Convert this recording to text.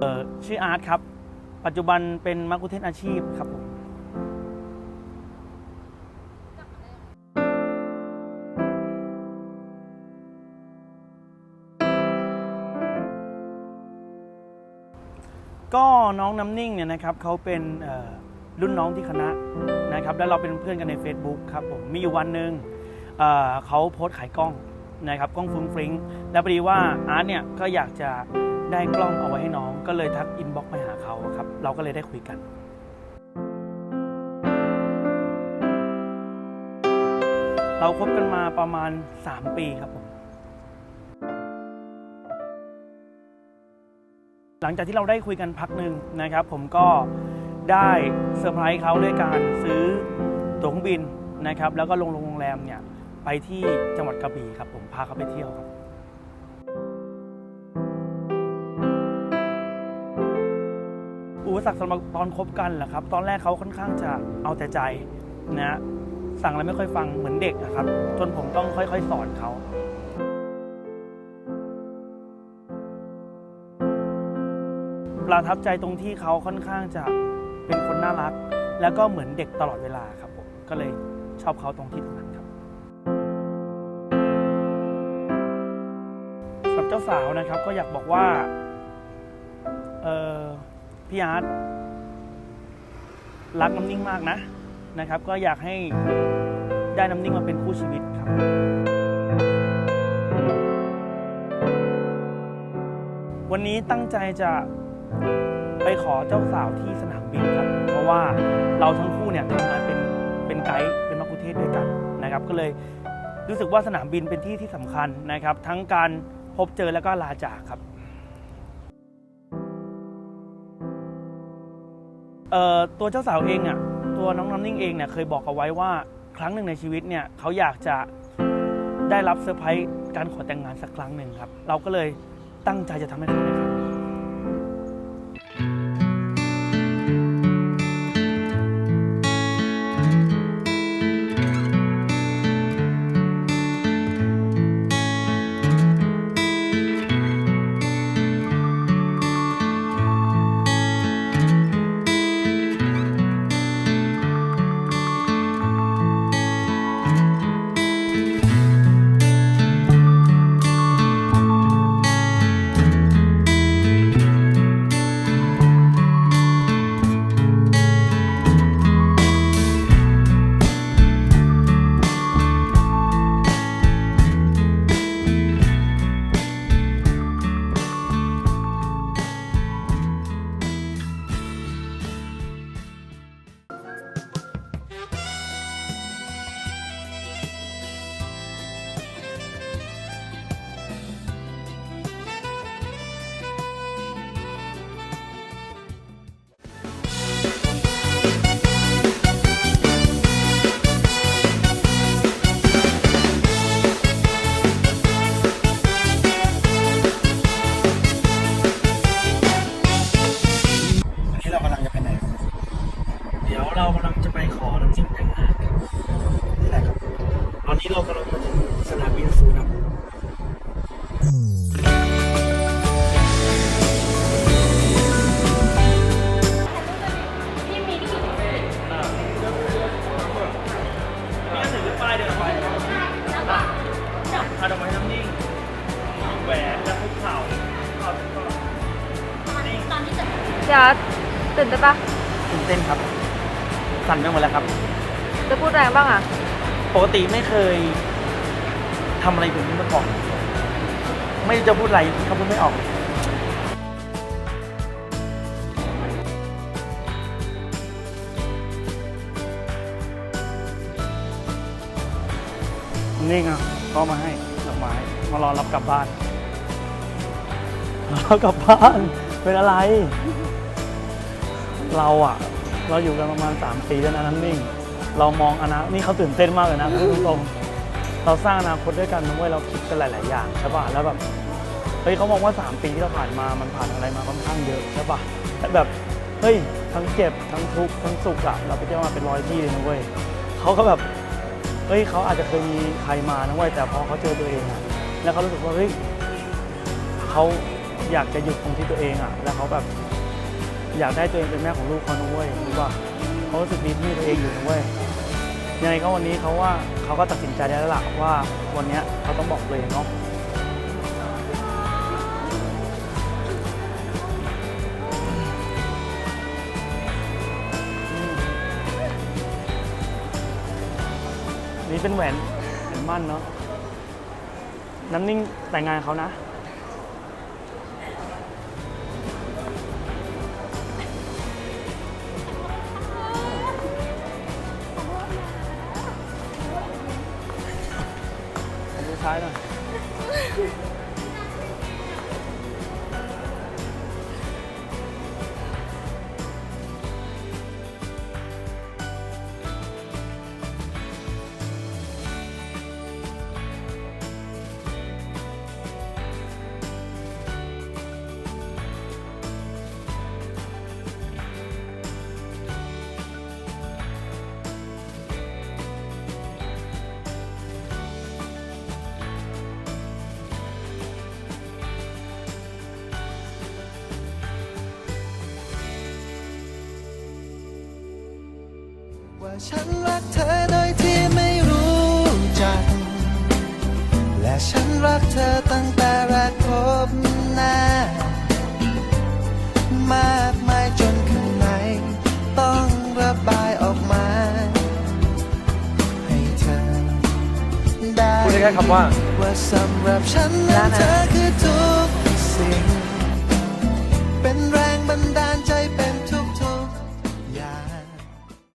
เอ่อชื่ออาร์ตครับ ปัจจุบันเป็นมักคุเทศก์อาชีพครับผมก็น้องน้ำนิ่งเนี่ยนะครับเขาเป็นเอ่อรุ่นน้องที่คณะนะครับแล้วเราเป็นเพื่อนกันใน Facebook ครับผมมีอยู่วันหนึ่งเอ่อเขาโพสต์ขายกล้องนะครับกล้องฟุ้งฟริ้งแล้วพอดีว่าอาร์ตเนี่ยก็อยากจะ ได้กล้องเอาไว้ให้น้องก็เลยทักอินบ็อกซ์ไปหาเขาครับ เราก็เลยได้คุยกัน เราคบกันมาประมาณ 3 ปีครับผม หลังจากที่เราได้คุยกันพักหนึ่งนะครับ ผมก็ได้เซอร์ไพรส์เขาด้วยการซื้อตั๋วเครื่องบินนะครับ แล้วก็ลงโรงแรมเนี่ยไปที่จังหวัดกระบี่ครับผมพาเขาไปเที่ยวครับ อุปสรรคสำหรับตอนคบกันเหรอครับ ตอนแรกเขาค่อนข้างจะเอาแต่ใจนะสั่งอะไรไม่ค่อยฟังเหมือนเด็กอะครับ จนผมต้องค่อย ๆ สอนเขาประทับใจตรงที่เขาค่อนข้างจะเป็นคนน่ารัก แล้วก็เหมือนเด็กตลอดเวลาครับผมก็เลยชอบเขาตรงที่ตรงนั้นครับสำหรับเจ้าสาวนะครับก็อยากบอกว่า พี่อาร์ตรักน้ำนิ่งมากนะนะครับ ก็อยากให้ได้น้ำนิ่งมาเป็นคู่ชีวิตครับ วันนี้ตั้งใจจะไปขอเจ้าสาวที่สนามบินครับ เพราะว่าเราทั้งคู่เนี่ยทำงานเป็นเป็นไกด์เป็นมักคุเทศด้วยกันนะครับ ก็เลยรู้สึกว่าสนามบินเป็นที่ที่สำคัญนะครับ ทั้งการพบเจอแล้วก็ลาจากครับ เอ่อตัวเจ้าสาวเองอะตัวน้องน้ำนิ่งเองเนี่ยเคยบอกเอาไว้ว่าครั้งหนึ่งในชีวิตเนี่ยเขาอยากจะได้รับเซอร์ไพรส์การขอแต่งงานสักครั้งหนึ่งครับ เราก็เลยตั้งใจจะทำให้เขาได้ครับ นนี้เรากำลังมาถึงสนามบินสุวรรณภูมินี่ก็ถือเป็นป้ายเดินไปครับอะอาดอกไม้น้ำนิ่งแหวนและคุกเข่าเอาเป็นก่อนนิ่งจะตื่นเต้นปะตื่นเต้นครับ สั่นไปหมดแล้วครับ จะพูดแรงบ้างอะ ปกติไม่เคยทำอะไรแบบนี้มาก่อน ไม่รู้จะพูดอะไรเขาพูดไม่ออก นี่ไงก็มาให้ดอกไม้มารอรับกลับบ้านรอกลับบ้าน เป็นอะไร เราอะเราอยู่กันประมาณ 3 ปีแล้วนะนั่นนิ่ง เรามองอนาคตนี่เขาตื่นเต้นมากเลยนะพูดตรงๆเราสร้างอนาคตด้วยกันนะเว้ยเราคิดกันหลาย ๆ อย่างใช่ป่ะแล้วแบบเฮ้ยเขามองว่า 3 ปีที่เราผ่านมามันผ่านอะไรมาค่อนข้างเยอะใช่ป่ะแต่แบบเฮ้ยทั้งเจ็บทั้งทุกข์ทั้งสุขอะเราไปเที่ยวมาเป็นร้อยที่เลยนะเว้ยเขาก็แบบเฮ้ยเขาอาจจะเคยมีใครมานะเว้ยแต่พอเขาเจอตัวเองอะแล้วเขารู้สึกว่าเฮ้ยเขาอยากจะหยุดตรงที่ตัวเองอะแล้วเขาแบบอยากได้ตัวเองเป็นแม่ของลูกเขานะเว้ยรือว่า เขารู้สึกดีที่ตัวเองอยู่นะเว้ยยังไงก็วันนี้เขาว่าเขาก็ตัดสินใจได้แล้วล่ะว่าวันเนี้ยเขาต้องบอกเองเนาะนี่เป็นแหวนแหวนมั่นเนาะน้ำนิ่งแต่งงานเขานะ ท้ายหน่อย ว่าฉันรักเธอโดยที่ไม่รู้จัก และฉันรักเธอตั้งแต่แรกพบหน้ามากมายจนข้างในต้องระบายออกมา ให้เธอได้พูดได้แค่คำว่า ว่าสำหรับฉันนั้นเธอคือทุกสิ่ง เป็นแรงบันดาลใจ